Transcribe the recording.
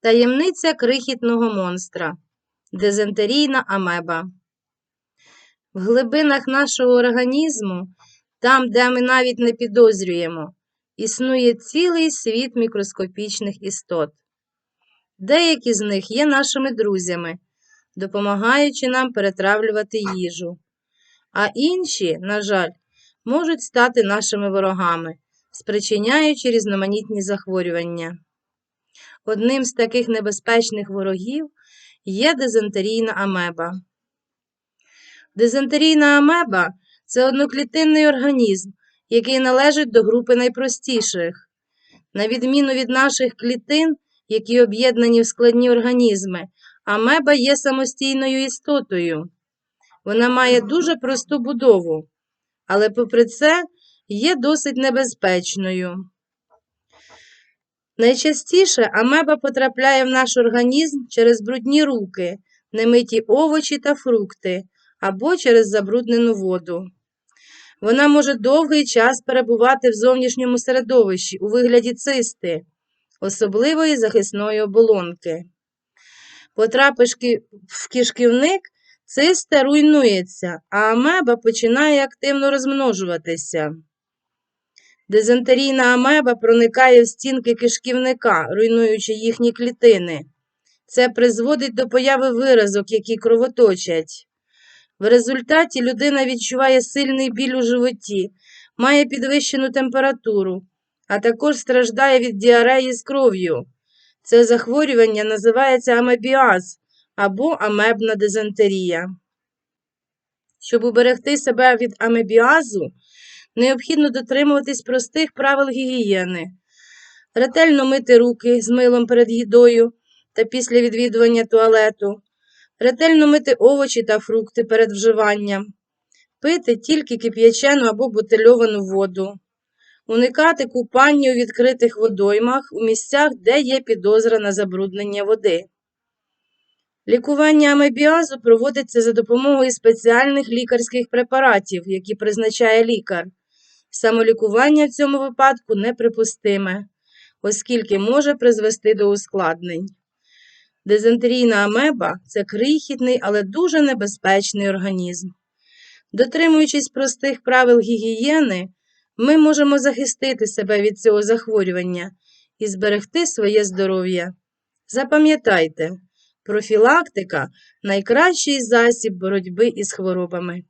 Таємниця крихітного монстра. Дизентерійна амеба. В глибинах нашого організму, там, де ми навіть не підозрюємо, існує цілий світ мікроскопічних істот. Деякі з них є нашими друзями, допомагаючи нам перетравлювати їжу, а інші, на жаль, можуть стати нашими ворогами, спричиняючи різноманітні захворювання. Одним з таких небезпечних ворогів є дизентерійна амеба. Дизентерійна амеба це одноклітинний організм, який належить до групи найпростіших. На відміну від наших клітин, які об'єднані в складні організми, амеба є самостійною істотою. Вона має дуже просту будову, але, попри це, є досить небезпечною. Найчастіше амеба потрапляє в наш організм через брудні руки, немиті овочі та фрукти або через забруднену воду. Вона може довгий час перебувати в зовнішньому середовищі у вигляді цисти, особливої захисної оболонки. Потрапивши в кишківник, циста руйнується, а амеба починає активно розмножуватися. Дизентерійна амеба проникає в стінки кишківника, руйнуючи їхні клітини. Це призводить до появи виразок, які кровоточать. В результаті людина відчуває сильний біль у животі, має підвищену температуру, а також страждає від діареї з кров'ю. Це захворювання називається амебіаз або амебна дизентерія. Щоб уберегти себе від амебіазу, необхідно дотримуватись простих правил гігієни, ретельно мити руки з милом перед їдою та після відвідування туалету, ретельно мити овочі та фрукти перед вживанням, пити тільки кип'ячену або бутильовану воду, уникати купання у відкритих водоймах у місцях, де є підозра на забруднення води. Лікування амебіазу проводиться за допомогою спеціальних лікарських препаратів, які призначає лікар. Самолікування в цьому випадку неприпустиме, оскільки може призвести до ускладнень. Дизентерійна амеба це крихітний, але дуже небезпечний організм. Дотримуючись простих правил гігієни, ми можемо захистити себе від цього захворювання і зберегти своє здоров'я. Запам'ятайте, профілактика найкращий засіб боротьби із хворобами.